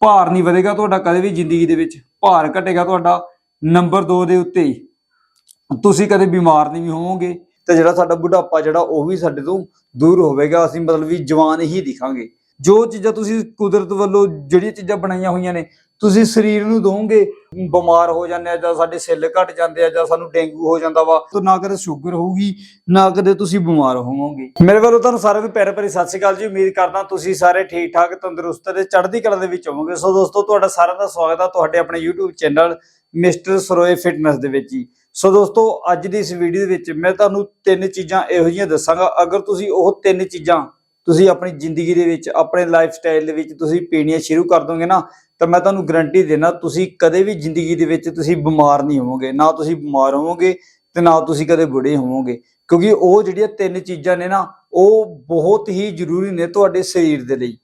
ਭਾਰ ਨਹੀਂ ਵਧੇਗਾ ਤੁਹਾਡਾ ਕਦੇ ਵੀ ਜ਼ਿੰਦਗੀ ਦੇ ਵਿੱਚ, ਭਾਰ ਘਟੇਗਾ ਤੁਹਾਡਾ ਨੰਬਰ 2 ਦੇ ਉੱਤੇ ਹੀ। ਤੁਸੀਂ ਕਦੇ ਬਿਮਾਰ ਨਹੀਂ ਵੀ ਹੋਵੋਗੇ। ਤੇ ਜਿਹੜਾ ਸਾਡਾ ਬੁਢਾਪਾ ਜਿਹੜਾ ਉਹ ਵੀ ਸਾਡੇ ਤੋਂ ਦੂਰ ਹੋਵੇਗਾ, ਅਸੀਂ ਮਤਲਬ ਵੀ ਜਵਾਨ ਹੀ ਦਿਖਾਂਗੇ। ਜੋ ਚੀਜ਼ਾਂ ਤੁਸੀਂ ਕੁਦਰਤ ਵੱਲੋਂ ਜਿਹੜੀਆਂ ਚੀਜ਼ਾਂ ਬਣਾਈਆਂ ਹੋਈਆਂ ਨੇ, ਤੁਸੀਂ ਸਰੀਰ ਨੂੰ ਦੋਗੇ, ਬਿਮਾਰ ਹੋ ਜਾਂਦੇ ਆ ਜਾਂ ਸਾਡੇ ਸੈੱਲ ਘਟ ਜਾਂਦੇ ਆ ਜਾਂ ਸਾਨੂੰ ਡੇਂਗੂ ਹੋ ਜਾਂਦਾ ਵਾ, ਤਾਂ ਨਾ ਕਦੇ ਸ਼ੂਗਰ ਹੋਊਗੀ, ਨਾ ਕਦੇ ਤੁਸੀਂ ਬਿਮਾਰ ਹੋਵੋਗੇ। ਮੇਰੇ ਵੱਲੋਂ ਤੁਹਾਨੂੰ ਸਾਰਿਆਂ ਨੂੰ ਪਿਆਰ ਭਰੀ ਸਤਿ ਸ਼੍ਰੀ ਅਕਾਲ ਜੀ, ਉਮੀਦ ਕਰਦਾ ਤੁਸੀਂ ਸਾਰੇ ਠੀਕ ਠਾਕ ਤੰਦਰੁਸਤ ਤੇ ਚੜ੍ਹਦੀ ਕਲਾ ਦੇ ਵਿੱਚ ਹੋਵੋਗੇ। ਸੋ ਦੋਸਤੋ, ਤੁਹਾਡਾ ਸਾਰਿਆਂ ਦਾ ਸਵਾਗਤ ਆ ਤੁਹਾਡੇ ਆਪਣੇ YouTube channel mister Saroye fitness ਦੇ ਵਿੱਚ ਜੀ। ਸੋ ਦੋਸਤੋ, ਅੱਜ ਦੀ ਇਸ ਵੀਡੀਓ ਦੇ ਵਿੱਚ ਮੈਂ ਤੁਹਾਨੂੰ ਤਿੰਨ ਚੀਜ਼ਾਂ ਇਹੋ ਜਿਹੀਆਂ ਦੱਸਾਂਗਾ। ਅਗਰ ਤੁਸੀਂ ਉਹ ਤਿੰਨ ਚੀਜ਼ਾਂ ਤੁਸੀਂ ਆਪਣੀ ਜ਼ਿੰਦਗੀ ਦੇ ਵਿੱਚ, ਆਪਣੇ ਲਾਈਫ ਸਟਾਈਲ ਦੇ ਵਿੱਚ ਤੁਸੀਂ ਪੀਣੀਆਂ ਸ਼ੁਰੂ ਕਰ ਦੋਗੇ ਨਾ, ਤਾਂ ਮੈਂ ਤੁਹਾਨੂੰ ਗਰੰਟੀ ਦੇਣਾ ਤੁਸੀਂ ਕਦੇ ਵੀ ਜ਼ਿੰਦਗੀ ਦੇ ਵਿੱਚ ਤੁਸੀਂ ਬਿਮਾਰ ਨਹੀਂ ਹੋਵੋਗੇ। ਨਾ ਤੁਸੀਂ ਬਿਮਾਰ ਹੋਵੋਗੇ ਤੇ ਨਾ ਤੁਸੀਂ ਕਦੇ ਬੁੜੇ ਹੋਵੋਗੇ। ਕਿਉਂਕਿ ਉਹ ਜਿਹੜੀਆਂ ਤਿੰਨ ਚੀਜ਼ਾਂ ਨੇ ਨਾ, ਉਹ ਬਹੁਤ ਹੀ ਜ਼ਰੂਰੀ ਨੇ ਤੁਹਾਡੇ ਸਰੀਰ ਦੇ ਲਈ।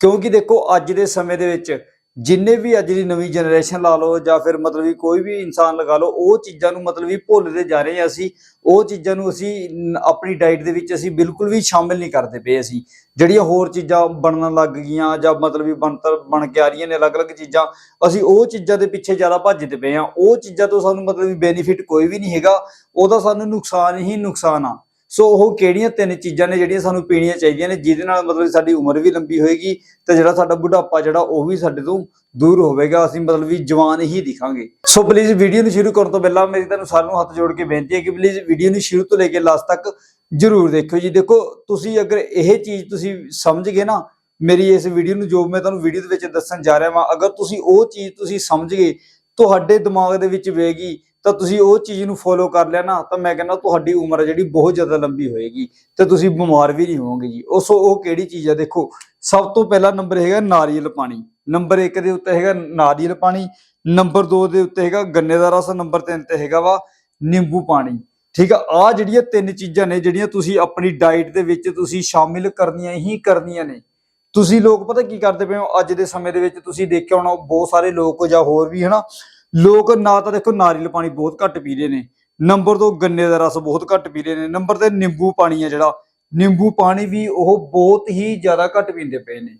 ਕਿਉਂਕਿ ਦੇਖੋ, ਅੱਜ ਦੇ ਸਮੇਂ ਦੇ ਵਿੱਚ ਜਿੰਨੇ ਵੀ ਅੱਜ ਦੀ ਨਵੀਂ ਜਨਰੇਸ਼ਨ ਲਾ ਲਓ ਜਾਂ ਫਿਰ ਮਤਲਬ ਵੀ ਕੋਈ ਵੀ ਇਨਸਾਨ ਲਗਾ ਲਓ, ਉਹ ਚੀਜ਼ਾਂ ਨੂੰ ਮਤਲਬ ਵੀ ਭੁੱਲਦੇ ਜਾ ਰਹੇ ਹਾਂ ਅਸੀਂ, ਉਹ ਚੀਜ਼ਾਂ ਨੂੰ ਅਸੀਂ ਆਪਣੀ ਡਾਈਟ ਦੇ ਵਿੱਚ ਅਸੀਂ ਬਿਲਕੁਲ ਵੀ ਸ਼ਾਮਿਲ ਨਹੀਂ ਕਰਦੇ ਪਏ ਅਸੀਂ। ਜਿਹੜੀਆਂ ਹੋਰ ਚੀਜ਼ਾਂ ਬਣਨ ਲੱਗ ਗਈਆਂ ਜਾਂ ਮਤਲਬ ਵੀ ਬਣਤਰ, ਬਣ ਕੇ ਆ ਰਹੀਆਂ ਨੇ ਅਲੱਗ-ਅਲੱਗ ਚੀਜ਼ਾਂ, ਅਸੀਂ ਉਹ ਚੀਜ਼ਾਂ ਦੇ ਪਿੱਛੇ ਜ਼ਿਆਦਾ ਭੱਜਦੇ ਪਏ ਆ ਉਹ ਚੀਜ਼ਾਂ ਤੋਂ ਸਾਨੂੰ ਮਤਲਬ ਵੀ ਬੈਨੀਫਿਟ ਕੋਈ ਵੀ ਨਹੀਂ ਹੈਗਾ। ਉਹਦਾ ਸਾਨੂੰ ਨੁਕਸਾਨ ਹੀ ਨੁਕਸਾਨ ਆ। ਸੋ ਉਹ ਕਿਹੜੀਆਂ ਤਿੰਨ ਚੀਜ਼ਾਂ ਨੇ ਜਿਹੜੀਆਂ ਸਾਨੂੰ ਪੀਣੀਆਂ ਚਾਹੀਦੀਆਂ ਨੇ, ਜਿਹਦੇ ਨਾਲ ਮਤਲਬ ਸਾਡੀ ਉਮਰ ਵੀ ਲੰਬੀ ਹੋਏਗੀ ਤੇ ਜਿਹੜਾ ਸਾਡਾ ਬੁਢਾਪਾ ਜਿਹੜਾ ਉਹ ਵੀ ਸਾਡੇ ਤੋਂ ਦੂਰ ਹੋਵੇਗਾ, ਅਸੀਂ ਮਤਲਬ ਵੀ ਜਵਾਨ ਹੀ ਦਿਖਾਂਗੇ। ਸੋ ਪਲੀਜ਼ ਵੀਡੀਓ ਨੂੰ ਸ਼ੁਰੂ ਕਰਨ ਤੋਂ ਪਹਿਲਾਂ ਮੇਰੀ ਤੁਹਾਨੂੰ ਸਾਰਿਆਂ ਨੂੰ ਹੱਥ ਜੋੜ ਕੇ ਬੇਨਤੀ ਹੈ ਕਿ ਪਲੀਜ਼ ਵੀਡੀਓ ਨੂੰ ਸ਼ੁਰੂ ਤੋਂ ਲੈ ਕੇ ਲਾਸਟ ਤੱਕ ਜਰੂਰ ਦੇਖਿਓ ਜੀ। ਦੇਖੋ, ਤੁਸੀਂ ਅਗਰ ਇਹ ਚੀਜ਼ ਤੁਸੀਂ ਸਮਝ ਗਏ ਨਾ, ਮੇਰੀ ਇਸ ਵੀਡੀਓ ਨੂੰ ਜੋ ਮੈਂ ਤੁਹਾਨੂੰ ਵੀਡੀਓ ਦੇ ਵਿੱਚ ਦੱਸਣ ਜਾ ਰਿਹਾ ਹਾਂ ਅਗਰ ਤੁਸੀਂ ਉਹ ਚੀਜ਼ ਤੁਸੀਂ ਸਮਝ ਗਏ, ਤੁਹਾਡੇ ਦਿਮਾਗ ਦੇ ਵਿੱਚ ਵੇਗੀ ਤਾਂ ਤੁਸੀਂ ਉਹ ਚੀਜ਼ ਨੂੰ ਫੋਲੋ ਕਰ ਲਿਆ ਨਾ, ਤਾਂ ਮੈਂ ਕਹਿੰਦਾ ਤੁਹਾਡੀ ਉਮਰ ਜਿਹੜੀ ਬਹੁਤ ਜ਼ਿਆਦਾ ਲੰਬੀ ਹੋਏਗੀ ਤੇ ਤੁਸੀਂ ਬਿਮਾਰ ਵੀ ਨਹੀਂ ਹੋਵੋਗੇ ਜੀ। ਉਸ ਉਹ ਕਿਹੜੀ ਚੀਜ਼ ਹੈ ਦੇਖੋ, ਸਭ ਤੋਂ ਪਹਿਲਾ ਨੰਬਰ ਹੈਗਾ ਨਾਰੀਅਲ ਪਾਣੀ। ਨੰਬਰ 1 ਦੇ ਉੱਤੇ ਹੈਗਾ ਨਾਰੀਅਲ ਪਾਣੀ ਨੰਬਰ 2 ਦੇ ਉੱਤੇ ਹੈਗਾ ਗੰਨੇ ਦਾ ਰਸ ਨੰਬਰ 3 ਤੇ ਹੈਗਾ ਵਾ ਨਿੰਬੂ ਪਾਣੀ। ਠੀਕ ਆ? ਆ ਜਿਹੜੀਆਂ ਤਿੰਨ ਚੀਜ਼ਾਂ ਨੇ, ਜਿਹੜੀਆਂ ਤੁਸੀਂ ਆਪਣੀ ਡਾਈਟ ਦੇ ਵਿੱਚ ਤੁਸੀਂ ਸ਼ਾਮਿਲ ਕਰਨੀਆਂ ਹੀ ਕਰਨੀਆਂ ਨੇ। ਤੁਸੀਂ ਲੋਕ ਪਤਾ ਕੀ ਕਰਦੇ ਪਏ ਹੋ? ਅੱਜ ਦੇ ਸਮੇਂ ਦੇ ਵਿੱਚ ਤੁਸੀਂ ਦੇਖਿਆ ਹੋਣਾ, ਬਹੁਤ ਸਾਰੇ ਲੋਕ ਜਾਂ ਹੋਰ ਵੀ ਹਨਾ ਲੋਕ ਨਾ ਤਾਂ ਦੇਖੋ ਨਾਰੀਅਲ ਪਾਣੀ ਬਹੁਤ ਘੱਟ ਪੀ ਰਹੇ ਨੇ। ਨੰਬਰ 2 ਗੰਨੇ ਦਾ ਰਸ ਬਹੁਤ ਘੱਟ ਪੀ ਰਹੇ ਨੇ। ਨੰਬਰ 3 ਨਿੰਬੂ ਪਾਣੀ ਆ ਜਿਹੜਾ। ਨਿੰਬੂ ਪਾਣੀ ਵੀ ਉਹ ਬਹੁਤ ਹੀ ਜ਼ਿਆਦਾ ਘੱਟ ਪੀਂਦੇ ਪਏ ਨੇ।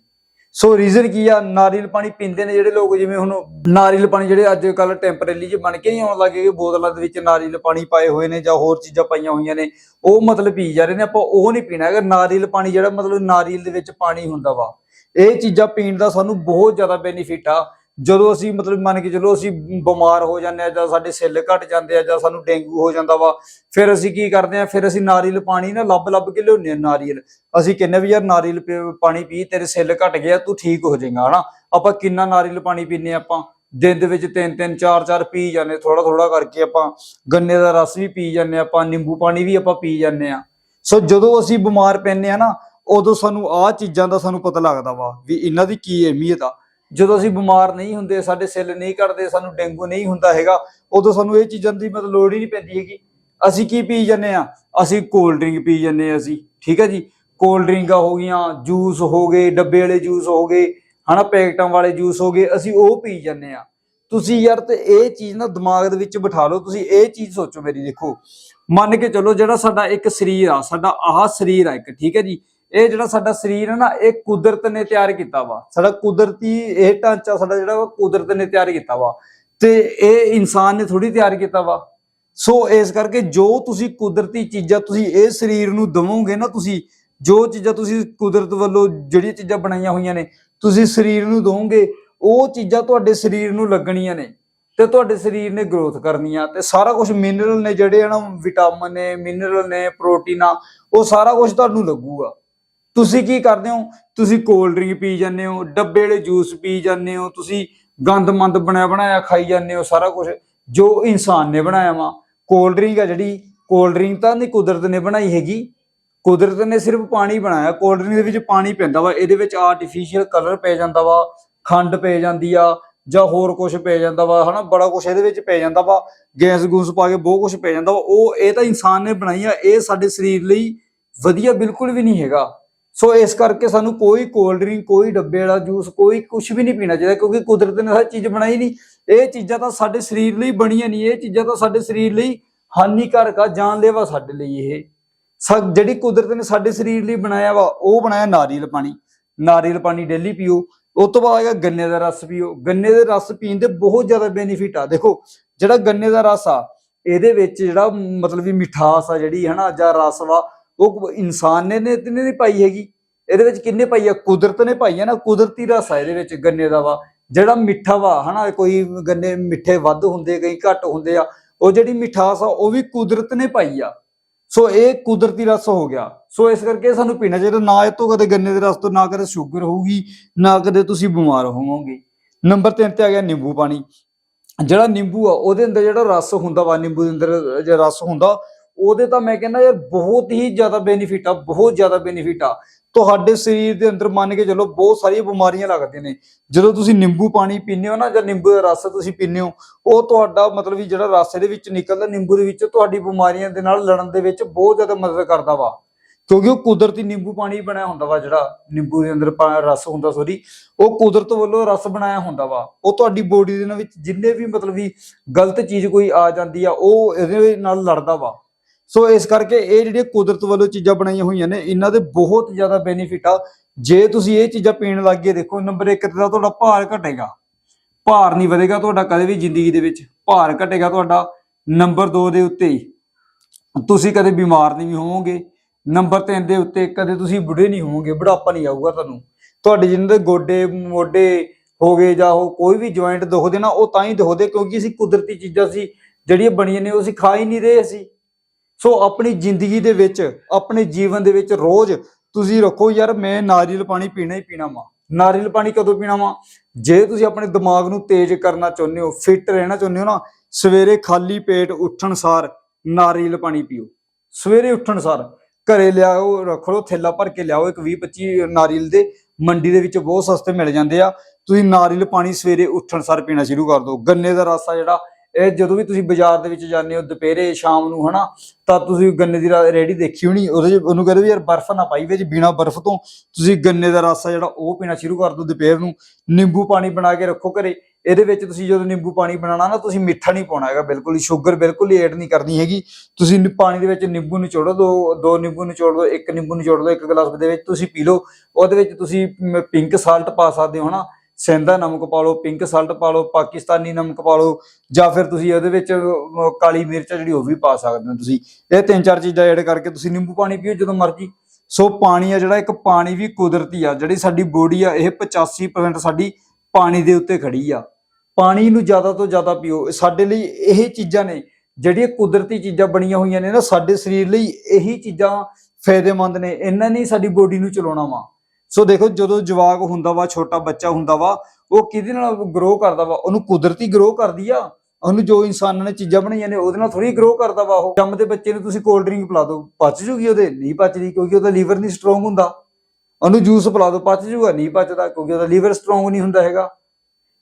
ਸੋ ਰੀਜ਼ਨ ਕੀ ਆ? ਨਾਰੀਅਲ ਪਾਣੀ ਪੀਂਦੇ ਨੇ ਜਿਹੜੇ ਲੋਕ ਜਿਵੇਂ ਹੁਣ ਨਾਰੀਅਲ ਪਾਣੀ ਜਿਹੜੇ ਅੱਜ ਕੱਲ ਟੈਂਪਰੇਰੀ ਚ ਬਣ ਕੇ ਨਹੀਂ ਆਉਣ ਲੱਗੇ ਕਿ ਬੋਤਲਾਂ ਦੇ ਵਿੱਚ ਨਾਰੀਅਲ ਪਾਣੀ ਪਾਏ ਹੋਏ ਨੇ ਜਾਂ ਹੋਰ ਚੀਜ਼ਾਂ ਪਾਈਆਂ ਹੋਈਆਂ ਨੇ, ਉਹ ਮਤਲਬ ਪੀ ਜਾ ਰਹੇ ਨੇ। ਆਪਾਂ ਉਹ ਨਹੀਂ ਪੀਣਾ ਹੈਗਾ। ਨਾਰੀਅਲ ਪਾਣੀ ਜਿਹੜਾ ਮਤਲਬ ਨਾਰੀਅਲ ਦੇ ਵਿੱਚ ਪਾਣੀ ਹੁੰਦਾ ਵਾ। ਇਹ ਚੀਜ਼ਾਂ ਪੀਣ ਦਾ ਸਾਨੂੰ ਬਹੁਤ ਜ਼ਿਆਦਾ ਬੈਨੀਫਿਟ ਆ। ਜਦੋਂ ਅਸੀਂ ਮਤਲਬ ਮੰਨ ਕੇ ਚਲੋ ਅਸੀਂ ਬਿਮਾਰ ਹੋ ਜਾਂਦੇ ਆ ਜਾਂ ਸਾਡੇ ਸੈੱਲ ਘਟ ਜਾਂਦੇ ਆ ਜਾਂ ਸਾਨੂੰ ਡੇਂਗੂ ਹੋ ਜਾਂਦਾ ਵਾ, ਫਿਰ ਅਸੀਂ ਕੀ ਕਰਦੇ ਆ, ਫਿਰ ਅਸੀਂ ਨਾਰੀਅਲ ਪਾਣੀ ਨਾ ਲੱਭ ਲੱਭ ਕੇ ਲਿਆਉਂਦੇ ਆ ਨਾਰੀਅਲ। ਅਸੀਂ ਕਹਿੰਦੇ ਵੀ ਯਾਰ ਨਾਰੀਅਲ ਪੀ- ਪਾਣੀ ਪੀ, ਤੇਰੇ ਸੈੱਲ ਘਟ ਗਿਆ, ਤੂੰ ਠੀਕ ਹੋ ਜਾਏਗਾ, ਹਨਾ? ਆਪਾਂ ਕਿੰਨਾ ਨਾਰੀਅਲ ਪਾਣੀ ਪੀਨੇ ਆਪਾਂ? ਦਿਨ ਦੇ ਵਿੱਚ ਤਿੰਨ ਤਿੰਨ, ਚਾਰ ਚਾਰ ਪੀ ਜਾਂਦੇ ਥੋੜਾ ਥੋੜਾ ਕਰਕੇ ਆਪਾਂ ਗੰਨੇ ਦਾ ਰਸ ਵੀ ਪੀ ਜਾਂਦੇ ਹਾਂ ਆਪਾਂ, ਨਿੰਬੂ ਪਾਣੀ ਵੀ ਆਪਾਂ ਪੀ ਜਾਂਦੇ ਆ। ਸੋ ਜਦੋਂ ਅਸੀਂ ਬਿਮਾਰ ਪੈਂਦੇ ਆ ਨਾ, ਉਦੋਂ ਸਾਨੂੰ ਆਹ ਚੀਜ਼ਾਂ ਦਾ ਸਾਨੂੰ ਪਤਾ ਲੱਗਦਾ ਵਾ ਵੀ ਇਹਨਾਂ ਦੀ ਕੀ ਅਹਿਮੀਅਤ ਆ। ਜਦੋਂ ਅਸੀਂ ਬਿਮਾਰ ਨਹੀਂ ਹੁੰਦੇ, ਸਾਡੇ ਸੈੱਲ ਨਹੀਂ ਘਟਦੇ ਸਾਨੂੰ ਡੇਂਗੂ ਨਹੀਂ ਹੁੰਦਾ ਹੈਗਾ, ਉਦੋਂ ਸਾਨੂੰ ਇਹ ਚੀਜ਼ਾਂ ਦੀ ਮਤਲਬ ਲੋੜ ਹੀ ਨਹੀਂ ਪੈਂਦੀ ਹੈਗੀ। ਅਸੀਂ ਕੀ ਪੀ ਜੰਨੇ ਆ ਅਸੀਂ ਕੋਲਡ ਡਰਿੰਕ ਪੀ ਜੰਨੇ ਆ ਅਸੀਂ, ਠੀਕ ਹੈ ਜੀ? ਕੋਲਡ ਡਰਿੰਕਾਂ ਹੋ ਗਈਆਂ ਜੂਸ ਹੋ ਗਏ, ਡੱਬੇ ਵਾਲੇ ਜੂਸ ਹੋ ਗਏ, ਹਨਾ, ਪੈਕਟਾਂ ਵਾਲੇ ਜੂਸ ਹੋ ਗਏ, ਅਸੀਂ ਉਹ ਪੀ ਜੰਨੇ ਆ ਤੁਸੀਂ ਯਾਰ ਤੇ ਇਹ ਚੀਜ਼ ਨਾ ਦਿਮਾਗ ਦੇ ਵਿੱਚ ਬਿਠਾ ਲਓ, ਤੁਸੀਂ ਇਹ ਚੀਜ਼ ਸੋਚੋ ਮੇਰੀ, ਦੇਖੋ। ਮੰਨ ਕੇ ਚੱਲੋ ਜਿਹੜਾ ਸਾਡਾ ਇੱਕ ਸਰੀਰ ਆ, ਸਾਡਾ ਆਹ ਸਰੀਰ ਆ ਇੱਕ, ਠੀਕ ਹੈ ਜੀ? ਇਹ ਜਿਹੜਾ ਸਾਡਾ ਸਰੀਰ ਹੈ ਨਾ, ਇਹ ਕੁਦਰਤ ਨੇ ਤਿਆਰ ਕੀਤਾ ਵਾ। ਸਾਡਾ ਕੁਦਰਤੀ ਇਹ ਢਾਂਚਾ, ਸਾਡਾ ਜਿਹੜਾ ਵਾ, ਕੁਦਰਤ ਨੇ ਤਿਆਰ ਕੀਤਾ ਵਾ। ਤੇ ਇਹ ਇਨਸਾਨ ਨੇ ਥੋੜੀ ਤਿਆਰ ਕੀਤਾ ਵਾ। ਸੋ ਇਸ ਕਰਕੇ ਜੋ ਤੁਸੀਂ ਕੁਦਰਤੀ ਚੀਜ਼ਾਂ ਤੁਸੀਂ ਇਹ ਸਰੀਰ ਨੂੰ ਦਵੋਗੇ ਨਾ ਤੁਸੀਂ, ਜੋ ਚੀਜ਼ਾਂ ਤੁਸੀਂ ਕੁਦਰਤ ਵੱਲੋਂ ਜਿਹੜੀਆਂ ਚੀਜ਼ਾਂ ਬਣਾਈਆਂ ਹੋਈਆਂ ਨੇ, ਤੁਸੀਂ ਸਰੀਰ ਨੂੰ ਦੋਗੇ ਉਹ ਚੀਜ਼ਾਂ ਤੁਹਾਡੇ ਸਰੀਰ ਨੂੰ ਲੱਗਣੀਆਂ ਨੇ ਤੇ ਤੁਹਾਡੇ ਸਰੀਰ ਨੇ ਗਰੋਥ ਕਰਨੀ ਆ ਤੇ ਸਾਰਾ ਕੁਝ ਮਿਨਰਲ ਨੇ ਜਿਹੜੇ ਆ ਨਾ, ਵਿਟਾਮਿਨ ਨੇ ਮਿਨਰਲ ਨੇ ਪ੍ਰੋਟੀਨ ਆ, ਉਹ ਸਾਰਾ ਕੁਝ ਤੁਹਾਨੂੰ ਲੱਗੂਗਾ। ਤੁਸੀਂ ਕੀ ਕਰਦੇ ਹੋ? ਤੁਸੀਂ ਕੋਲਡ ਡਰਿੰਕ ਪੀ ਜਾਂਦੇ ਹੋ, ਡੱਬੇ ਵਾਲੇ ਜੂਸ ਪੀ ਜਾਂਦੇ ਹੋ, ਤੁਸੀਂ ਗੰਦਮੰਦ ਬਣਿਆ ਬਣਾਇਆ ਖਾਈ ਜਾਂਦੇ ਹੋ, ਸਾਰਾ ਕੁਝ ਜੋ ਇਨਸਾਨ ਨੇ ਬਣਾਇਆ ਵਾ ਕੋਲਡ ਡਰਿੰਕ ਆ ਜਿਹੜੀ ਕੋਲਡ ਡਰਿੰਕ ਤਾਂ ਨਹੀਂ ਕੁਦਰਤ ਨੇ ਬਣਾਈ ਹੈਗੀ। ਕੁਦਰਤ ਨੇ ਸਿਰਫ ਪਾਣੀ ਬਣਾਇਆ। ਕੋਲਡ ਡਰਿੰਕ ਦੇ ਵਿੱਚ ਪਾਣੀ ਪੈਂਦਾ ਵਾ, ਇਹਦੇ ਵਿੱਚ ਆਰਟੀਫੀਸ਼ੀਅਲ ਕਲਰ ਪੈ ਜਾਂਦਾ ਵਾ, ਖੰਡ ਪੈ ਜਾਂਦੀ ਆ, ਜਾਂ ਹੋਰ ਕੁਝ ਪੈ ਜਾਂਦਾ ਵਾ, ਹਨਾ, ਬੜਾ ਕੁਝ ਇਹਦੇ ਵਿੱਚ ਪੈ ਜਾਂਦਾ ਵਾ, ਗੈਸ ਗੂਸ ਪਾ ਕੇ ਬਹੁਤ ਕੁਝ ਪੈ ਜਾਂਦਾ ਵਾ। ਉਹ, ਇਹ ਤਾਂ ਇਨਸਾਨ ਨੇ ਬਣਾਈ ਆ, ਇਹ ਸਾਡੇ ਸਰੀਰ ਲਈ ਵਧੀਆ ਬਿਲਕੁਲ ਵੀ ਨਹੀਂ ਹੈਗਾ। ਸੋ ਇਸ ਕਰਕੇ ਸਾਨੂੰ ਕੋਈ ਕੋਲਡ ਡਰਿੰਕ ਕੋਈ ਡੱਬੇ ਵਾਲਾ ਜੂਸ ਕੋਈ ਕੁਝ ਵੀ ਨਹੀਂ ਪੀਣਾ ਚਾਹੀਦਾ ਕਿਉਂਕਿ ਕੁਦਰਤ ਨੇ ਹਰ ਚੀਜ਼ ਬਣਾਈ ਨਹੀਂ। ਇਹ ਚੀਜ਼ਾਂ ਤਾਂ ਸਾਡੇ ਸਰੀਰ ਲਈ ਬਣੀਆਂ ਨਹੀਂ, ਇਹ ਚੀਜ਼ਾਂ ਤਾਂ ਸਾਡੇ ਸਰੀਰ ਲਈ ਹਾਨੀਕਾਰਕ ਆ, ਜਾਨਲੇਵਾ ਸਾਡੇ ਲਈ ਇਹ। ਸਾ- ਜਿਹੜੀ ਕੁਦਰਤ ਨੇ ਸਾਡੇ ਸਰੀਰ ਲਈ ਬਣਾਇਆ ਵਾ, ਉਹ ਬਣਾਇਆ ਨਾਰੀਅਲ ਪਾਣੀ। ਨਾਰੀਅਲ ਪਾਣੀ ਡੇਲੀ ਪੀਓ ਉਸ ਤੋਂ ਬਾਅਦ ਆਏਗਾ ਗੰਨੇ ਦਾ ਰਸ ਪੀਓ। ਗੰਨੇ ਦੇ ਰਸ ਪੀਣ ਦੇ ਬਹੁਤ ਜ਼ਿਆਦਾ ਬੈਨੀਫਿਟ ਆ। ਦੇਖੋ, ਜਿਹੜਾ ਗੰਨੇ ਦਾ ਰਸ ਆ, ਇਹਦੇ ਵਿੱਚ ਜਿਹੜਾ ਮਤਲਬ ਵੀ ਮਿਠਾਸ ਆ ਜਿਹੜੀ, ਹਨਾ, ਜਾਂ ਰਸ ਵਾ ਉਹ ਇਨਸਾਨ ਨੇ ਨੇ ਤੇ ਨਹੀਂ ਪਾਈ ਹੈਗੀ। ਇਹਦੇ ਵਿੱਚ ਕਿੰਨੇ ਪਾਈ ਆ? ਕੁਦਰਤ ਨੇ ਪਾਈ ਆ ਨਾ। ਕੁਦਰਤੀ ਰਸ ਆ ਇਹਦੇ ਵਿੱਚ, ਗੰਨੇ ਦਾ ਵਾ। ਜਿਹੜਾ ਮਿੱਠਾ ਵਾ, ਹਨਾ? ਕੋਈ ਗੰਨੇ ਮਿੱਠੇ ਵੱਧ ਹੁੰਦੇ, ਕਈ ਘੱਟ ਹੁੰਦੇ ਆ। ਉਹ ਜਿਹੜੀ ਮਿਠਾਸ ਆ, ਉਹ ਵੀ ਕੁਦਰਤ ਨੇ ਪਾਈ ਆ। ਸੋ ਇਹ ਕੁਦਰਤੀ ਰਸ ਹੋ ਗਿਆ। ਸੋ ਇਸ ਕਰਕੇ ਸਾਨੂੰ ਪੀਣਾ ਚਾਹੀਦਾ। ਨਾ ਇਹ ਤੋਂ ਕਦੇ ਗੰਨੇ ਦੇ ਰਸ ਤੋਂ, ਨਾ ਕਦੇ ਸ਼ੂਗਰ ਹੋਊਗੀ, ਨਾ ਕਦੇ ਤੁਸੀਂ ਬਿਮਾਰ ਹੋਵੋਗੇ। ਨੰਬਰ 3 ਤੇ ਆ ਗਿਆ ਨਿੰਬੂ ਪਾਣੀ। ਜਿਹੜਾ ਨਿੰਬੂ ਆ, ਉਹਦੇ ਅੰਦਰ ਜਿਹੜਾ ਰਸ ਹੁੰਦਾ ਵਾ, ਨਿੰਬੂ ਦੇ ਅੰਦਰ ਜਿਹੜਾ ਰਸ ਹੁੰਦਾ ਉਹਦੇ ਤਾਂ ਮੈਂ ਕਹਿੰਦਾ ਯਾਰ ਬਹੁਤ ਹੀ ਜ਼ਿਆਦਾ ਬੈਨੀਫਿਟ ਆ, ਬਹੁਤ ਜ਼ਿਆਦਾ ਬੈਨੀਫਿਟ ਆ। ਤੁਹਾਡੇ ਸਰੀਰ ਦੇ ਅੰਦਰ ਮੰਨ ਕੇ ਚਲੋ ਬਹੁਤ ਸਾਰੀਆਂ ਬਿਮਾਰੀਆਂ ਲੱਗਦੀਆਂ ਨੇ। ਜਦੋਂ ਤੁਸੀਂ ਨਿੰਬੂ ਪਾਣੀ ਪੀਂਦੇ ਹੋ ਨਾ ਜਾਂ ਨਿੰਬੂ ਦਾ ਰਸ ਤੁਸੀਂ ਪੀਂਦੇ ਹੋ, ਉਹ ਤੁਹਾਡਾ ਮਤਲਬ ਵੀ ਜਿਹੜਾ ਰਸ ਇਹਦੇ ਵਿੱਚ ਨਿਕਲਦਾ, ਨਿੰਬੂ ਦੇ ਵਿੱਚ ਤੁਹਾਡੀ ਬਿਮਾਰੀਆਂ ਦੇ ਨਾਲ ਲੜਨ ਦੇ ਵਿੱਚ ਬਹੁਤ ਜ਼ਿਆਦਾ ਮਦਦ ਕਰਦਾ ਵਾ। ਕਿਉਂਕਿ ਉਹ ਕੁਦਰਤੀ ਨਿੰਬੂ ਪਾਣੀ ਬਣਾਇਆ ਹੁੰਦਾ ਵਾ, ਜਿਹੜਾ ਨਿੰਬੂ ਦੇ ਅੰਦਰ ਪਾ- ਰਸ ਹੁੰਦਾ ਸੋਰੀ ਉਹ ਕੁਦਰਤ ਵੱਲੋਂ ਰਸ ਬਣਾਇਆ ਹੁੰਦਾ ਵਾ। ਉਹ ਤੁਹਾਡੀ ਬੋਡੀ ਦੇ ਵਿੱਚ ਜਿੰਨੇ ਵੀ ਮਤਲਬ ਵੀ ਗਲਤ ਚੀਜ਼ ਕੋਈ ਆ ਜਾਂਦੀ ਆ, ਉਹ ਇਹਦੇ ਨਾਲ ਲੜਦਾ ਵਾ। ਸੋ ਇਸ ਕਰਕੇ ਇਹ ਜਿਹੜੀਆਂ ਕੁਦਰਤ ਵੱਲੋਂ ਚੀਜ਼ਾਂ ਬਣਾਈਆਂ ਹੋਈਆਂ ਨੇ, ਇਹਨਾਂ ਦੇ ਬਹੁਤ ਜ਼ਿਆਦਾ ਬੈਨੀਫਿਟ ਆ। ਜੇ ਤੁਸੀਂ ਇਹ ਚੀਜ਼ਾਂ ਪੀਣ ਲੱਗ ਗਏ, ਦੇਖੋ ਨੰਬਰ 1 ਤੇ ਤਾਂ ਤੁਹਾਡਾ ਭਾਰ ਘਟੇਗਾ। ਭਾਰ ਨਹੀਂ ਵਧੇਗਾ ਤੁਹਾਡਾ ਕਦੇ ਵੀ ਜ਼ਿੰਦਗੀ ਦੇ ਵਿੱਚ। ਭਾਰ ਘਟੇਗਾ ਤੁਹਾਡਾ ਨੰਬਰ 2 ਦੇ ਉੱਤੇ ਹੀ। ਤੁਸੀਂ ਕਦੇ ਬਿਮਾਰ ਨਹੀਂ ਹੋਵੋਗੇ। ਨੰਬਰ 3 ਦੇ ਉੱਤੇ ਕਦੇ ਤੁਸੀਂ ਬੁੜੇ ਨਹੀਂ ਹੋਵੋਗੇ। ਬੁਢਾਪਾ ਨਹੀਂ ਆਊਗਾ ਤੁਹਾਨੂੰ। ਤੁਹਾਡੇ ਜਿਨ੍ਹਾਂ ਦੇ ਗੋਡੇ, ਮੋਢੇ ਹੋ ਗਏ ਜਾਂ ਉਹ ਕੋਈ ਵੀ ਜੁਆਇੰਟ ਦੁਖਦੇ ਨਾ, ਉਹ ਤਾਂ ਹੀ ਦੁਖਦੇ ਕਿਉਂਕਿ ਅਸੀਂ ਕੁਦਰਤੀ ਚੀਜ਼ਾਂ ਸੀ, ਜਿਹੜੀਆਂ ਬਣੀਆਂ ਨੇ, ਉਹ ਅਸੀਂ ਖਾ ਹੀ ਨਹੀਂ ਰਹੇ ਅਸੀਂ ਸੋ ਆਪਣੀ ਜ਼ਿੰਦਗੀ ਦੇ ਵਿੱਚ, ਆਪਣੇ ਜੀਵਨ ਦੇ ਵਿੱਚ ਰੋਜ਼ ਤੁਸੀਂ ਰੱਖੋ ਯਾਰ, ਮੈਂ ਨਾਰੀਅਲ ਪਾਣੀ ਪੀਣਾ ਹੀ ਪੀਣਾ ਵਾ। ਨਾਰੀਅਲ ਪਾਣੀ ਕਦੋਂ ਪੀਣਾ ਵਾ? ਜੇ ਤੁਸੀਂ ਆਪਣੇ ਦਿਮਾਗ ਨੂੰ ਤੇਜ਼ ਕਰਨਾ ਚਾਹੁੰਦੇ ਹੋ, ਫਿੱਟ ਰਹਿਣਾ ਚਾਹੁੰਦੇ ਹੋ ਨਾ, ਸਵੇਰੇ ਖਾਲੀ ਪੇਟ ਉੱਠਣ ਸਾਰ ਨਾਰੀਅਲ ਪਾਣੀ ਪੀਓ। ਸਵੇਰੇ ਉੱਠਣ ਸਾਰ ਘਰੇ ਲਿਆਓ, ਰੱਖ ਲਓ, ਥੈਲਾ ਭਰ ਕੇ ਲਿਆਓ, ਇੱਕ 20 25 ਨਾਰੀਅਲ ਦੇ ਮੰਡੀ ਦੇ ਵਿੱਚ ਬਹੁਤ ਸਸਤੇ ਮਿਲ ਜਾਂਦੇ ਆ। ਤੁਸੀਂ ਨਾਰੀਅਲ ਪਾਣੀ ਸਵੇਰੇ ਉੱਠਣ ਸਾਰ ਪੀਣਾ ਸ਼ੁਰੂ ਕਰ ਦਿਓ। ਗੰਨੇ ਦਾ ਰਸ ਆ ਜਿਹੜਾ ਇਹ ਜਦੋਂ ਵੀ ਤੁਸੀਂ ਬਾਜ਼ਾਰ ਦੇ ਵਿੱਚ ਜਾਂਦੇ ਹੋ ਦੁਪਹਿਰੇ, ਸ਼ਾਮ ਨੂੰ, ਹਨਾ, ਤਾਂ ਤੁਸੀਂ ਗੰਨੇ ਦੀ ਰੇੜੀ ਦੇਖੀ ਹੋਣੀ, ਉਹਦੇ 'ਚ ਉਹਨੂੰ ਕਹਿੰਦੇ ਵੀ ਯਾਰ ਬਰਫ਼ ਨਾ ਪਾਈ ਵਿੱਚ ਬਿਨਾ ਬਰਫ਼ ਤੋਂ ਤੁਸੀਂ ਗੰਨੇ ਦਾ ਰਸ ਆ ਜਿਹੜਾ ਉਹ ਪੀਣਾ ਸ਼ੁਰੂ ਕਰ ਦਿਓ ਦੁਪਹਿਰ ਨੂੰ। ਨਿੰਬੂ ਪਾਣੀ ਬਣਾ ਕੇ ਰੱਖੋ ਘਰੇ। ਇਹਦੇ ਵਿੱਚ ਤੁਸੀਂ ਜਦੋਂ ਨਿੰਬੂ ਪਾਣੀ ਬਣਾਉਣਾ ਨਾ, ਤੁਸੀਂ ਮਿੱਠਾ ਨਹੀਂ ਪਾਉਣਾ ਹੈਗਾ, ਬਿਲਕੁਲ ਹੀ ਸ਼ੂਗਰ ਬਿਲਕੁਲ ਹੀ ਐਡ ਨਹੀਂ ਕਰਨੀ ਹੈਗੀ। ਤੁਸੀਂ ਪਾਣੀ ਦੇ ਵਿੱਚ ਨਿੰਬੂ ਨਿਚੋੜੋ, ਦੋ ਦੋ ਨਿੰਬੂ ਨਿਚੋੜ ਦਿਓ, ਇੱਕ ਨਿੰਬੂ ਨਿਚੋੜ ਦਿਓ, ਇੱਕ ਗਲਾਸ ਦੇ ਵਿੱਚ ਤੁਸੀਂ ਪੀ ਲਓ। ਉਹਦੇ ਵਿੱਚ ਤੁਸੀਂ ਪਿੰਕ ਸਾਲਟ ਪਾ ਸਕਦੇ ਹੋ, ਹਨਾ। ਸੈਂਦਾ ਨਮਕ ਪਾ ਲਓ, ਪਿੰਕ ਸਾਲਟ ਪਾ ਲਓ, ਪਾਕਿਸਤਾਨੀ ਨਮਕ ਪਾ ਲਓ, ਜਾਂ ਫਿਰ ਤੁਸੀਂ ਉਹਦੇ ਵਿੱਚ ਕਾਲੀ ਮਿਰਚ ਆ ਜਿਹੜੀ ਉਹ ਵੀ ਪਾ ਸਕਦੇ ਹੋ ਤੁਸੀਂ। ਇਹ ਤਿੰਨ ਚਾਰ ਚੀਜ਼ਾਂ ਐਡ ਕਰਕੇ ਤੁਸੀਂ ਨਿੰਬੂ ਪਾਣੀ ਪੀਓ ਜਦੋਂ ਮਰਜ਼ੀ। ਸੋ ਪਾਣੀ ਆ ਜਿਹੜਾ, ਇੱਕ ਪਾਣੀ ਵੀ ਕੁਦਰਤੀ ਆ, ਜਿਹੜੀ ਸਾਡੀ ਬੋਡੀ ਆ, ਇਹ 85% ਸਾਡੀ ਪਾਣੀ ਦੇ ਉੱਤੇ ਖੜੀ ਆ। ਪਾਣੀ ਨੂੰ ਜ਼ਿਆਦਾ ਤੋਂ ਜ਼ਿਆਦਾ ਪੀਓ। ਸਾਡੇ ਲਈ ਇਹ ਚੀਜ਼ਾਂ ਨੇ, ਜਿਹੜੀਆਂ ਕੁਦਰਤੀ ਚੀਜ਼ਾਂ ਬਣੀਆਂ ਹੋਈਆਂ ਨੇ ਨਾ, ਸਾਡੇ ਸਰੀਰ ਲਈ ਇਹੀ ਚੀਜ਼ਾਂ ਫਾਇਦੇਮੰਦ ਨੇ। ਇਹਨਾਂ ਨੇ ਸਾਡੀ ਬੋਡੀ ਨੂੰ ਚਲਾਉਣਾ ਵਾ। ਸੋ ਦੇਖੋ ਜਦੋਂ ਜਵਾਕ ਹੁੰਦਾ ਵਾ, ਛੋਟਾ ਬੱਚਾ ਹੁੰਦਾ ਵਾ, ਉਹ ਕਿਹਦੇ ਨਾਲ ਗਰੋ ਕਰਦਾ ਵਾ? ਉਹਨੂੰ ਕੁਦਰਤੀ ਗਰੋ ਕਰਦੀ ਆ। ਉਹਨੂੰ ਜੋ ਇਨਸਾਨਾਂ ਨੇ ਚੀਜ਼ਾਂ ਬਣਾਈਆਂ ਨੇ, ਉਹਦੇ ਨਾਲ ਥੋੜੀ ਗਰੋ ਕਰਦਾ ਵਾ ਉਹ। ਜੰਮਦੇ ਬੱਚੇ ਨੂੰ ਤੁਸੀਂ ਕੋਲਡ ਡਰਿੰਕ ਪਿਲਾ ਦਿਓ। ਪਚ ਜੂਗੀ ਉਹਦੇ? ਨਹੀਂ ਪਚਦੀ ਕਿਉਂਕਿ ਉਹਦਾ ਲੀਵਰ ਨਹੀਂ ਸਟਰੋਂਗ ਹੁੰਦਾ। ਉਹਨੂੰ ਜੂਸ ਪਿਲਾ ਦਿਓ, ਪਚ ਜੂਗਾ? ਨਹੀਂ ਪਚਦਾ, ਕਿਉਂਕਿ ਉਹਦਾ ਲੀਵਰ ਸਟਰੋਂਗ ਨਹੀਂ ਹੁੰਦਾ ਹੈਗਾ।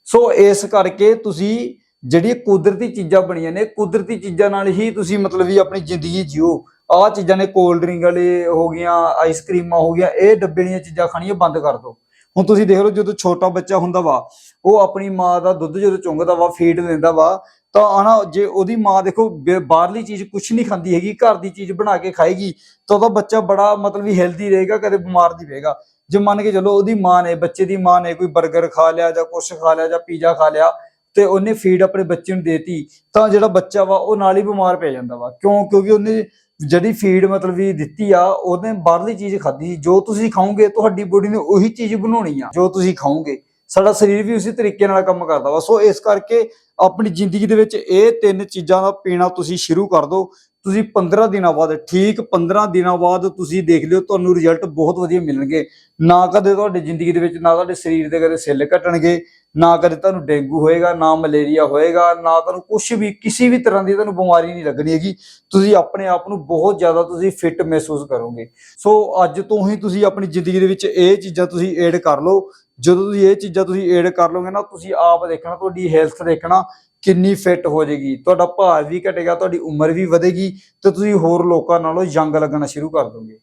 ਸੋ ਇਸ ਕਰਕੇ ਤੁਸੀਂ ਜਿਹੜੀ ਕੁਦਰਤੀ ਚੀਜ਼ਾਂ ਬਣੀਆਂ ਨੇ, ਕੁਦਰਤੀ ਚੀਜ਼ਾਂ ਨਾਲ ਹੀ ਤੁਸੀਂ ਮਤਲਬ ਵੀ ਆਪਣੀ ਜ਼ਿੰਦਗੀ ਜਿਓ। ਆਹ ਚੀਜ਼ਾਂ ਨੇ ਕੋਲਡ ਡਰਿੰਕ ਵਾਲੇ ਹੋ ਗਈਆਂ ਆਈਸਕ੍ਰੀਮਾਂ ਹੋ ਗਈਆਂ, ਇਹ ਡੱਬੇ ਦੀਆਂ ਚੀਜ਼ਾਂ ਖਾਣੀਆਂ ਬੰਦ ਕਰ ਦਿਓ ਹੁਣ ਤੁਸੀਂ ਦੇਖ ਲਓ, ਜਦੋਂ ਛੋਟਾ ਬੱਚਾ ਹੁੰਦਾ ਵਾ, ਉਹ ਆਪਣੀ ਮਾਂ ਦਾ ਦੁੱਧ ਜਦੋਂ ਚੁੰਗਦਾ ਵਾ ਫੀਡ ਲੈਂਦਾ ਵਾ, ਤਾਂ ਆਣਾ ਜੇ ਉਹਦੀ ਮਾਂ ਦੇਖੋ ਬਾਹਰਲੀ ਚੀਜ਼ ਕੁਝ ਨਹੀਂ ਖਾਂਦੀ ਹੈਗੀ, ਘਰ ਦੀ ਚੀਜ਼ ਬਣਾ ਕੇ ਖਾਏਗੀ, ਤਾਂ ਉਹਦਾ ਬੱਚਾ ਬੜਾ ਮਤਲਬ ਵੀ ਹੈਲਦੀ ਰਹੇਗਾ, ਕਦੇ ਬਿਮਾਰ ਨਹੀਂ ਰਹੇਗਾ। ਜੇ ਮੰਨ ਕੇ ਚਲੋ, ਉਹਦੀ ਮਾਂ ਨੇ, ਬੱਚੇ ਦੀ ਮਾਂ ਨੇ ਕੋਈ 버ਗਰ ਖਾ ਲਿਆ ਜਾਂ ਕੁਛ ਖਾ ਲਿਆ ਜਾਂ ਪੀਜ਼ਾ ਖਾ ਲਿਆ, ਤੇ ਉਹਨੇ ਫੀਡ ਆਪਣੇ ਬੱਚੇ ਨੂੰ ਦੇਤੀ, ਤਾਂ ਜਿਹੜਾ ਬੱਚਾ ਵਾ, ਉਹ ਨਾਲ ਹੀ ਬਿਮਾਰ ਪੈ ਜਾਂਦਾ ਵਾ। ਕਿਉਂ? ਕਿਉਂਕਿ ਉਹਨੇ ਜਿਹੜੀ ਫੀਡ ਮਤਲਬ ਵੀ ਦਿੱਤੀ ਆ, ਉਹਨੇ ਬਾਹਰਲੀ ਚੀਜ਼ ਖਾਧੀ ਜੋ ਤੁਸੀਂ ਖਾਓਗੇ, ਤੁਹਾਡੀ ਬੋਡੀ ਨੇ ਉਹੀ ਚੀਜ਼ ਬਣਾਉਣੀ ਆ, ਜੋ ਤੁਸੀਂ ਖਾਓਗੇ। ਸਾਡਾ ਸਰੀਰ ਵੀ ਉਸੇ ਤਰੀਕੇ ਨਾਲ ਕੰਮ ਕਰਦਾ ਵਾ। ਸੋ ਇਸ ਕਰਕੇ ਆਪਣੀ ਜ਼ਿੰਦਗੀ ਦੇ ਵਿੱਚ ਇਹ ਤਿੰਨ ਚੀਜ਼ਾਂ ਦਾ ਪੀਣਾ ਤੁਸੀਂ ਸ਼ੁਰੂ ਕਰ ਦਿਓ। ਤੁਸੀਂ 15 ਦਿਨਾਂ ਬਾਅਦ, ਠੀਕ 15 ਦਿਨਾਂ ਬਾਅਦ ਤੁਸੀਂ ਦੇਖ ਲਿਓ, ਤੁਹਾਨੂੰ ਰਿਜ਼ਲਟ ਬਹੁਤ ਵਧੀਆ ਮਿਲਣਗੇ। ਨਾ ਕਦੇ ਤੁਹਾਡੀ ਜ਼ਿੰਦਗੀ ਦੇ ਵਿੱਚ, ਨਾ ਤੁਹਾਡੇ ਸਰੀਰ ਦੇ ਕਦੇ ਸੈੱਲ ਘਟਣਗੇ, ਨਾ ਕਦੇ ਤੁਹਾਨੂੰ ਡੇਂਗੂ ਹੋਏਗਾ, ਨਾ ਮਲੇਰੀਆ ਹੋਏਗਾ, ਨਾ ਤੁਹਾਨੂੰ ਕੁਝ ਵੀ, ਕਿਸੇ ਵੀ ਤਰ੍ਹਾਂ ਦੀ ਤੁਹਾਨੂੰ ਬਿਮਾਰੀ ਨਹੀਂ ਲੱਗਣੀ ਹੈਗੀ। ਤੁਸੀਂ ਆਪਣੇ ਆਪ ਨੂੰ ਬਹੁਤ ਜ਼ਿਆਦਾ ਤੁਸੀਂ ਫਿੱਟ ਮਹਿਸੂਸ ਕਰੋਗੇ। ਸੋ ਅੱਜ ਤੋਂ ਹੀ ਤੁਸੀਂ ਆਪਣੀ ਜ਼ਿੰਦਗੀ ਦੇ ਵਿੱਚ ਇਹ ਚੀਜ਼ਾਂ ਤੁਸੀਂ ਐਡ ਕਰ ਲਓ। ਜਦੋਂ ਤੁਸੀਂ ਇਹ ਚੀਜ਼ਾਂ ਤੁਸੀਂ ਐਡ ਕਰ ਲਓਗੇ ਨਾ, ਤੁਸੀਂ ਆਪ ਦੇਖਣਾ, ਤੁਹਾਡੀ ਹੈਲਥ ਦੇਖਣਾ ਕਿੰਨੀ ਫਿੱਟ ਹੋ ਜਾਏਗੀ, ਤੁਹਾਡਾ ਭਾਰ ਵੀ ਘਟੇਗਾ, ਤੁਹਾਡੀ ਉਮਰ ਵੀ ਵਧੇਗੀ ਤੇ ਤੁਸੀਂ ਹੋਰ ਲੋਕਾਂ ਨਾਲੋਂ ਯੰਗ ਲੱਗਣਾ ਸ਼ੁਰੂ ਕਰ ਦੋਗੇ।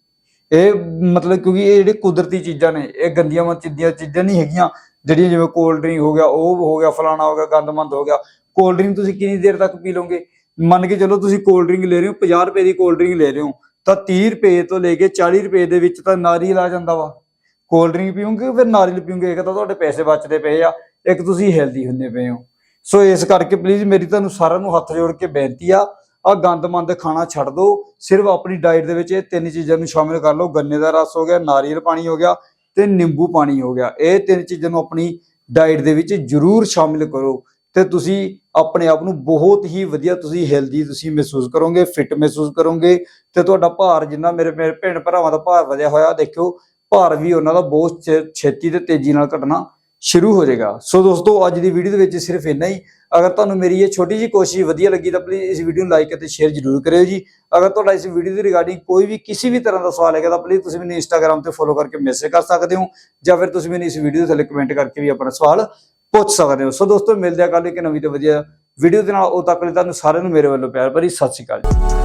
ਇਹ ਮਤਲਬ ਕਿਉਂਕਿ ਇਹ ਜਿਹੜੇ ਕੁਦਰਤੀ ਚੀਜ਼ਾਂ ਨੇ, ਇਹ ਗੰਦੀਆਂ ਮਚੀਦੀਆਂ ਚੀਜ਼ਾਂ ਨਹੀਂ ਹੈਗੀਆਂ, ਜਿਹੜੀਆਂ ਜਿਵੇਂ ਕੋਲਡ ਡਰਿੰਕ ਹੋ ਗਿਆ, ਉਹ ਹੋ ਗਿਆ, ਫਲਾਣਾ ਹੋ ਗਿਆ, ਗੰਦਮੰਦ ਹੋ ਗਿਆ। ਕੋਲਡ ਡਰਿੰਕ ਤੁਸੀਂ ਕਿੰਨੀ ਦੇਰ ਤੱਕ ਪੀ ਲਓਗੇ? ਮੰਨ ਕੇ ਚਲੋ ਤੁਸੀਂ ਕੋਲਡ ਡਰਿੰਕ ਲੈ ਰਹੇ ਹੋ 50 ਰੁਪਏ ਦੀ ਕੋਲਡ ਡਰਿੰਕ ਲੈ ਰਹੇ ਹੋ, ਤਾਂ 30 ਰੁਪਏ ਤੋਂ ਲੈ ਕੇ 40 ਰੁਪਏ ਦੇ ਵਿੱਚ ਤਾਂ ਨਾਰੀਅਲ ਆ ਜਾਂਦਾ ਵਾ। ਕੋਲਡ ਡਰਿੰਕ ਪੀਓਗੇ, ਫਿਰ ਨਾਰੀਅਲ ਪੀਓਗੇ, ਇੱਕ ਤਾਂ ਤੁਹਾਡੇ ਪੈਸੇ ਬਚਦੇ ਪਏ ਆ, ਇੱਕ ਤੁਸੀਂ ਹੈਲਦੀ ਹੁੰਦੇ ਪਏ ਹੋ। ਸੋ ਇਸ ਕਰਕੇ ਪਲੀਜ਼ ਮੇਰੀ ਤੁਹਾਨੂੰ ਸਾਰਿਆਂ ਨੂੰ ਹੱਥ ਜੋੜ ਕੇ ਬੇਨਤੀ ਆ ਆ ਗੰਦਮੰਦ ਖਾਣਾ ਛੱਡ ਦਿਓ, ਸਿਰਫ ਆਪਣੀ ਡਾਈਟ ਦੇ ਵਿੱਚ ਇਹ ਤਿੰਨ ਚੀਜ਼ਾਂ ਨੂੰ ਸ਼ਾਮਿਲ ਕਰ ਲਓ, ਗੰਨੇ ਦਾ ਰਸ ਹੋ ਗਿਆ, ਨਾਰੀਅਲ ਪਾਣੀ ਹੋ ਗਿਆ ਤੇ ਨਿੰਬੂ ਪਾਣੀ ਹੋ ਗਿਆ। ਇਹ ਤਿੰਨ ਚੀਜ਼ਾਂ ਨੂੰ ਆਪਣੀ ਡਾਈਟ ਦੇ ਵਿੱਚ ਜ਼ਰੂਰ ਸ਼ਾਮਿਲ ਕਰੋ ਤੇ ਤੁਸੀਂ ਆਪਣੇ ਆਪ ਨੂੰ ਬਹੁਤ ਹੀ ਵਧੀਆ ਤੁਸੀਂ ਹੈਲਦੀ ਤੁਸੀਂ ਮਹਿਸੂਸ ਕਰੋਗੇ ਫਿਟ ਮਹਿਸੂਸ ਕਰੋਗੇ ਤੇ ਤੁਹਾਡਾ ਭਾਰ ਜਿੰਨਾ ਮੇਰੇ ਮੇਰੇ ਭੈਣ ਭਰਾਵਾਂ ਦਾ ਭਾਰ ਵਧਿਆ ਹੋਇਆ, ਦੇਖਿਓ, ਭਾਰ ਵੀ ਉਹਨਾਂ ਦਾ ਬਹੁਤ ਛੇ- ਛੇਤੀ ਤੇ ਤੇਜ਼ੀ ਨਾਲ ਘਟਣਾ ਸ਼ੁਰੂ ਹੋ ਜਾਏਗਾ। ਸੋ ਦੋਸਤੋ, ਅੱਜ ਦੀ ਵੀਡੀਓ ਦੇ ਵਿੱਚ ਸਿਰਫ ਇੰਨਾ ਹੀ। ਅਗਰ ਤੁਹਾਨੂੰ ਮੇਰੀ ਇਹ ਛੋਟੀ ਜੀ ਕੋਸ਼ਿਸ਼ ਵਧੀਆ ਲੱਗੀ ਤਾਂ ਪਲੀਜ਼ ਇਸ ਵੀਡੀਓ ਨੂੰ ਲਾਈਕ ਅਤੇ ਸ਼ੇਅਰ ਜ਼ਰੂਰ ਕਰਿਓ ਜੀ। ਅਗਰ ਤੁਹਾਡਾ ਇਸ ਵੀਡੀਓ ਦੀ ਰਿਗਾਰਡਿੰਗ ਕੋਈ ਵੀ ਕਿਸੇ ਵੀ ਤਰ੍ਹਾਂ ਦਾ ਸਵਾਲ ਹੈਗਾ ਤਾਂ ਪਲੀਜ਼ ਤੁਸੀਂ ਮੈਨੂੰ ਇੰਸਟਾਗ੍ਰam ਤੇ ਫੋਲੋ ਕਰਕੇ ਮੈਸੇਜ ਕਰ ਸਕਦੇ ਹੋ ਜਾਂ ਫਿਰ ਤੁਸੀਂ ਮੈਨੂੰ ਇਸ ਵੀਡੀਓ ਦੇ ਥੱਲੇ ਕਮੈਂਟ ਕਰਕੇ ਵੀ ਆਪਣਾ ਸਵਾਲ ਪੁੱਛ ਸਕਦੇ ਹੋ। ਸੋ ਦੋਸਤੋ, ਮਿਲਦੇ ਆ ਕੱਲ ਇੱਕ ਨਵੀਂ ਤੇ ਵਧੀਆ ਵੀਡੀਓ ਦੇ ਨਾਲ। ਉਹ ਤੱਕ ਲਈ ਤੁਹਾਨੂੰ ਸਾਰਿਆਂ ਨੂੰ ਮੇਰੇ ਵੱਲੋਂ ਪਿਆਰ ਭਰੀ ਸਤਿ ਸ਼੍ਰੀ ਅਕਾਲ ਜੀ।